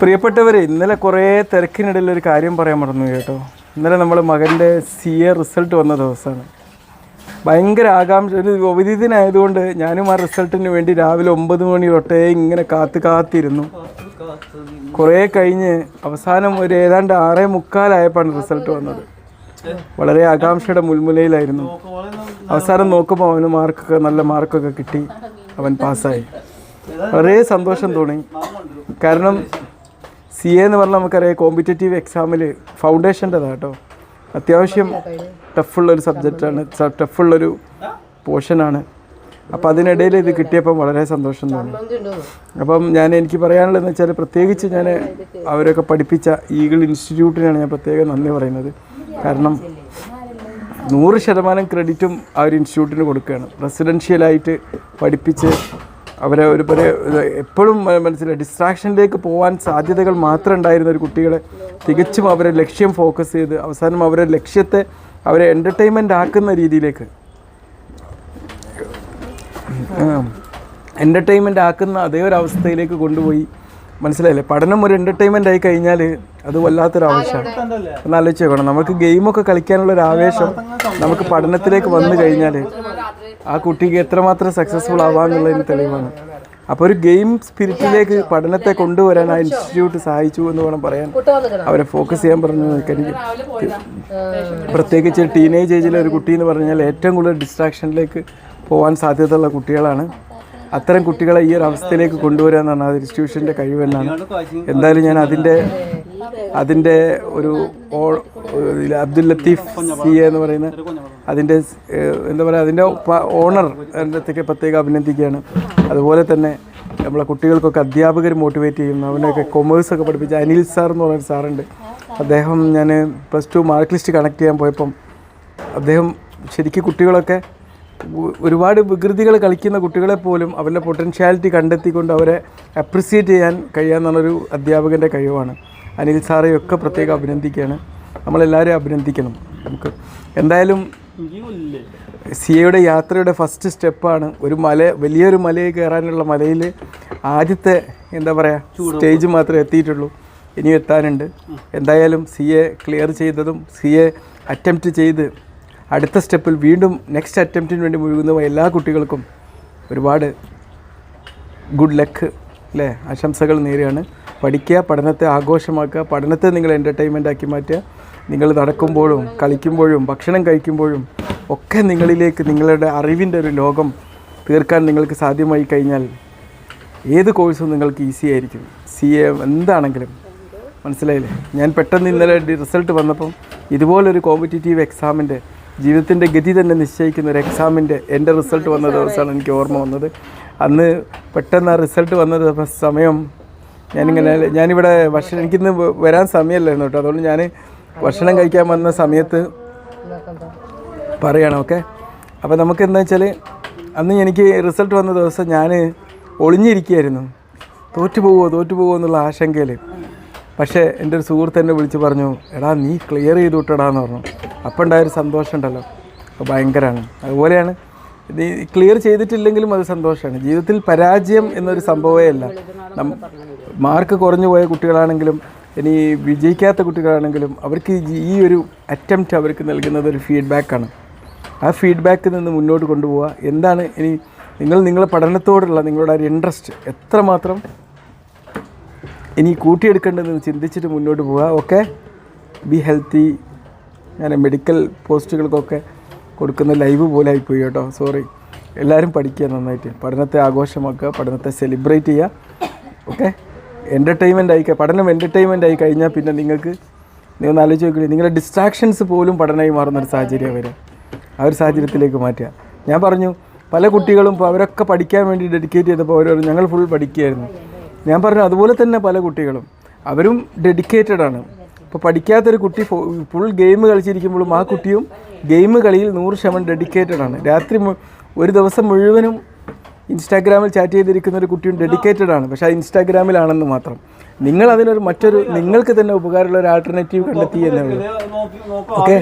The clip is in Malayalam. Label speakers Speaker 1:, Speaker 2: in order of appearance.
Speaker 1: പ്രിയപ്പെട്ടവരെ ഇന്നലെ കുറേ തിരക്കിനിടയിൽ ഒരു കാര്യം പറയാൻ മറന്നു കേട്ടോ. ഇന്നലെ നമ്മൾ മകന്റെ സി എ റിസൾട്ട് വന്ന ദിവസമാണ്. ഭയങ്കര ആകാംക്ഷ ഒരു ഉപരീതനായതുകൊണ്ട് ഞാനും ആ റിസൾട്ടിന് വേണ്ടി രാവിലെ ഒമ്പത് മണി തൊട്ടേ ഇങ്ങനെ കാത്ത് കാത്തിരുന്നു. കുറേ കഴിഞ്ഞ് അവസാനം ഒരു ഏതാണ്ട് ആറേ മുക്കാലായപ്പോഴാണ് റിസൾട്ട് വന്നത്. വളരെ ആകാംക്ഷയുടെ മുൾമുലയിലായിരുന്നു. അവസാനം നോക്കുമ്പോൾ അവന് മാർക്കൊക്കെ നല്ല മാർക്കൊക്കെ കിട്ടി. അവൻ പാസ്സായി. വളരെ സന്തോഷം തോന്നി. കാരണം സി എ എന്ന് പറഞ്ഞാൽ നമുക്കറിയാം കോമ്പറ്റേറ്റീവ് എക്സാമിൽ ഫൗണ്ടേഷന്റെതാണ് കേട്ടോ അത്യാവശ്യം ടഫുള്ളൊരു സബ്ജക്റ്റാണ് ടഫുള്ളൊരു പോർഷനാണ് അപ്പം അതിനിടയിൽ ഇത് കിട്ടിയപ്പം വളരെ സന്തോഷം തോന്നി. അപ്പം ഞാൻ എനിക്ക് പറയാനുള്ളതെന്ന് വെച്ചാൽ പ്രത്യേകിച്ച് ഞാൻ അവരൊക്കെ പഠിപ്പിച്ച ഈഗിൾ ഇൻസ്റ്റിറ്റ്യൂട്ടിനാണ് ഞാൻ പ്രത്യേകം നന്ദി പറയുന്നത്. കാരണം നൂറ് ശതമാനം ക്രെഡിറ്റും ആ ഒരു ഇൻസ്റ്റിറ്റ്യൂട്ടിന് കൊടുക്കുകയാണ്. റെസിഡൻഷ്യലായിട്ട് പഠിപ്പിച്ച് അവരെ ഒരു പല എപ്പോഴും മനസ്സിലായി. ഡിസ്ട്രാക്ഷനിലേക്ക് പോകാൻ സാധ്യതകൾ മാത്രം ഉണ്ടായിരുന്ന ഒരു കുട്ടികളെ തികച്ചും അവരെ ലക്ഷ്യം ഫോക്കസ് ചെയ്ത് അവസാനം അവരെ ലക്ഷ്യത്തെ അവരെ എന്റർടൈൻമെന്റ് ആക്കുന്ന രീതിയിലേക്ക്. എന്റർടൈൻമെന്റ് ആക്കുന്ന അതേ ഒരു അവസ്ഥയിലേക്ക് കൊണ്ടുപോയി. മനസ്സിലായില്ലേ? പഠനം ഒരു എന്റർടൈൻമെന്റ് ആയി കഴിഞ്ഞാൽ അത് വല്ലാത്തൊരു ആവശ്യമാണ് ഒന്ന് ആലോചിച്ച് നോക്കണം. നമുക്ക് ഗെയിമൊക്കെ കളിക്കാനുള്ള ഒരു ആവേശം നമുക്ക് പഠനത്തിലേക്ക് വന്നു കഴിഞ്ഞാൽ ആ കുട്ടിക്ക് എത്രമാത്രം സക്സസ്ഫുൾ ആവാന്നുള്ളതിന് തെളിവാണ്. അപ്പോൾ ഒരു ഗെയിം സ്പിരിറ്റിലേക്ക് പഠനത്തെ കൊണ്ടുവരാൻ ആ ഇൻസ്റ്റിറ്റ്യൂട്ട് സഹായിച്ചു എന്ന് വേണം പറയാൻ. അവരെ ഫോക്കസ് ചെയ്യാൻ പറഞ്ഞു എനിക്ക് പ്രത്യേകിച്ച് ടീനേജ് ഏജിലെ ഒരു കുട്ടി എന്ന് പറഞ്ഞാൽ ഏറ്റവും കൂടുതൽ ഡിസ്ട്രാക്ഷനിലേക്ക് പോകാൻ സാധ്യതയുള്ള കുട്ടികളാണ്. അത്തരം കുട്ടികളെ ഈ ഒരു അവസ്ഥയിലേക്ക് കൊണ്ടുവരിക എന്നാണ് അത് ഇൻസ്റ്റിറ്റ്യൂഷന്റെ കഴിവെന്നാണ് എന്തായാലും ഞാൻ അതിന്റെ അതിന്റെ ഒരു അബ്ദുൽ ലത്തീഫ് സി എ എന്ന് പറയുന്ന അതിന്റെ എന്താ പറയുക അതിന്റെ ഓണർ എന്നൊക്കെ പ്രത്യേകം അഭിനന്ദിക്കുകയാണ്. അതുപോലെ തന്നെ നമ്മളെ കുട്ടികൾക്കൊക്കെ അധ്യാപകർ മോട്ടിവേറ്റ് ചെയ്യുന്നു. അവനൊക്കെ കൊമേഴ്സൊക്കെ പഠിപ്പിച്ച അനിൽ സാർ എന്ന് പറയുന്ന സാറുണ്ട്. അദ്ദേഹം ഞാൻ plus two mark list connect ചെയ്യാൻ പോയപ്പം അദ്ദേഹം ശരിക്കും കുട്ടികളൊക്കെ ഒരുപാട് വികൃതികൾ കളിക്കുന്ന കുട്ടികളെ പോലും അവരുടെ പൊട്ടൻഷ്യാലിറ്റി കണ്ടെത്തിക്കൊണ്ട് അവരെ അപ്രിസിയേറ്റ് ചെയ്യാൻ കഴിയാമെന്നുള്ളൊരു അധ്യാപകന്റെ കഴിവാണ്. അനിൽ സാറെയൊക്കെ പ്രത്യേകം അഭിനന്ദിക്കുകയാണ്. നമ്മളെല്ലാവരെയും അഭിനന്ദിക്കണം. നമുക്ക് എന്തായാലും സി എയുടെ യാത്രയുടെ ഫസ്റ്റ് സ്റ്റെപ്പാണ് ഒരു മല വലിയൊരു മലയിൽ കയറാനുള്ള മലയിൽ ആദ്യത്തെ എന്താ പറയുക സ്റ്റേജ് മാത്രമേ എത്തിയിട്ടുള്ളൂ. ഇനിയും എത്താനുണ്ട്. എന്തായാലും സി എ ക്ലിയർ ചെയ്തതും സി എ അറ്റംപ്റ്റ് ചെയ്ത് അടുത്ത സ്റ്റെപ്പിൽ വീണ്ടും നെക്സ്റ്റ് അറ്റംപ്റ്റിന് വേണ്ടി മുഴുകുന്ന എല്ലാ കുട്ടികൾക്കും ഒരുപാട് ഗുഡ് ലക്ക് അല്ലേ ആശംസകൾ നേരെയാണ്. പഠിക്കുക പഠനത്തെ ആഘോഷമാക്കുക പഠനത്തെ നിങ്ങൾ എന്റർടൈൻമെന്റ് ആക്കി മാറ്റുക. നിങ്ങൾ നടക്കുമ്പോഴും കളിക്കുമ്പോഴും ഭക്ഷണം കഴിക്കുമ്പോഴും ഒക്കെ നിങ്ങളിലേക്ക് നിങ്ങളുടെ അറിവിന്റെ ഒരു ലോകം തീർക്കാൻ നിങ്ങൾക്ക് സാധ്യമായി കഴിഞ്ഞാൽ ഏത് കോഴ്സും നിങ്ങൾക്ക് ഈസി ആയിരിക്കും. സി എ എന്താണെങ്കിലും. മനസ്സിലായില്ലേ? ഞാൻ പെട്ടെന്ന് ഇന്നലെ റിസൾട്ട് വന്നപ്പം ഇതുപോലൊരു കോമ്പറ്റേറ്റീവ് എക്സാമിന്റെ ജീവിതത്തിന്റെ ഗതി തന്നെ നിശ്ചയിക്കുന്ന ഒരു എക്സാമിന്റെ എന്റെ റിസൾട്ട് വന്ന ദിവസമാണ് എനിക്ക് ഓർമ്മ വന്നത്. അന്ന് പെട്ടെന്ന് ആ റിസൾട്ട് വന്ന സമയം ഞാനിങ്ങനെ ഞാനിവിടെ ഭക്ഷണം എനിക്കിന്ന് വരാൻ സമയമല്ലായിരുന്നു കേട്ടോ. അതുകൊണ്ട് ഞാൻ ഭക്ഷണം കഴിക്കാൻ വന്ന സമയത്ത് പറയണം ഓക്കെ? അപ്പോൾ നമുക്ക് എന്താ വെച്ചാൽ അന്ന് എനിക്ക് റിസൾട്ട് വന്ന ദിവസം ഞാൻ ഒളിഞ്ഞിരിക്കുകയായിരുന്നു. തോറ്റു പോവോ തോറ്റു പോവോ എന്നുള്ള ആശങ്കയിൽ പക്ഷേ എന്റെ ഒരു സുഹൃത്ത് എന്നെ വിളിച്ച് പറഞ്ഞു എടാ നീ ക്ലിയർ ചെയ്ത് വിട്ടടാന്ന് പറഞ്ഞു. അപ്പം ഉണ്ടായൊരു സന്തോഷം ഉണ്ടല്ലോ അത് ഭയങ്കരമാണ്. അതുപോലെയാണ് ഇത് ക്ലിയർ ചെയ്തിട്ടില്ലെങ്കിലും അത് സന്തോഷമാണ്. ജീവിതത്തിൽ പരാജയം എന്നൊരു സംഭവമേ അല്ല. മാർക്ക് കുറഞ്ഞു പോയ കുട്ടികളാണെങ്കിലും ഇനി വിജയിക്കാത്ത കുട്ടികളാണെങ്കിലും അവർക്ക് ഈ- ഈ ഒരു അറ്റംപ്റ്റ് അവർക്ക് നൽകുന്നത് ഒരു ഫീഡ്ബാക്കാണ് ആ ഫീഡ്ബാക്കിൽ നിന്ന് മുന്നോട്ട് കൊണ്ടുപോവുക. എന്താണ് ഇനി നിങ്ങൾ നിങ്ങളുടെ പഠനത്തോടുള്ള നിങ്ങളുടെ ഒരു ഇൻട്രസ്റ്റ് എത്രമാത്രം ഇനി കൂട്ടിയെടുക്കേണ്ടതെന്ന് ചിന്തിച്ചിട്ട് മുന്നോട്ട് പോവുക. ഓക്കെ ബി ഹെൽത്തി ഞാൻ മെഡിക്കൽ പോസ്റ്റുകൾക്കൊക്കെ കൊടുക്കുന്ന ലൈവ് പോലെ ആയിപ്പോയി കേട്ടോ. സോറി എല്ലാവരും പഠിക്കുക നന്നായിട്ട്. പഠനത്തെ ആഘോഷമാക്കുക പഠനത്തെ സെലിബ്രേറ്റ് ചെയ്യുക. ഓക്കെ എന്റർടൈൻമെന്റ് ആയി പഠനം എന്റർടൈൻമെന്റ് ആയി കഴിഞ്ഞാൽ പിന്നെ നിങ്ങൾക്ക് നിങ്ങൾ ആലോചിച്ച് നോക്കി നിങ്ങളുടെ ഡിസ്ട്രാക്ഷൻസ് പോലും പഠനമായി മാറുന്ന ഒരു സാഹചര്യം വരെ ആ ഒരു സാഹചര്യത്തിലേക്ക് മാറ്റുക. ഞാൻ പറഞ്ഞു പല കുട്ടികളും അവരൊക്കെ പഠിക്കാൻ വേണ്ടി ഡെഡിക്കേറ്റ് ചെയ്തപ്പോൾ അവർ ഞങ്ങൾ ഫുൾ പഠിക്കുകയായിരുന്നു. ഞാൻ പറഞ്ഞു അതുപോലെ തന്നെ പല കുട്ടികളും. അവരും ഡെഡിക്കേറ്റഡ് ആണ്. ഇപ്പോൾ പഠിക്കാത്തൊരു കുട്ടി ഫുൾ ഗെയിം കളിച്ചിരിക്കുമ്പോഴും ആ കുട്ടിയും ഗെയിം കളിയിൽ നൂറ് ശതമാനം ഡെഡിക്കേറ്റഡ് ആണ്. രാത്രി ഒരു ദിവസം മുഴുവനും ഇൻസ്റ്റാഗ്രാമിൽ ചാറ്റ് ചെയ്തിരിക്കുന്ന ഒരു കുട്ടിയും ഡെഡിക്കേറ്റഡ് ആണ്. പക്ഷേ അത് ഇൻസ്റ്റാഗ്രാമിലാണെന്ന് മാത്രം. നിങ്ങൾ അതിനൊരു മറ്റൊരു നിങ്ങൾക്ക് തന്നെ ഉപകാരമുള്ള ഒരു ആൾട്ടർനേറ്റീവ് കണ്ടെത്തി എന്നേ ഉള്ളൂ. ഓക്കെ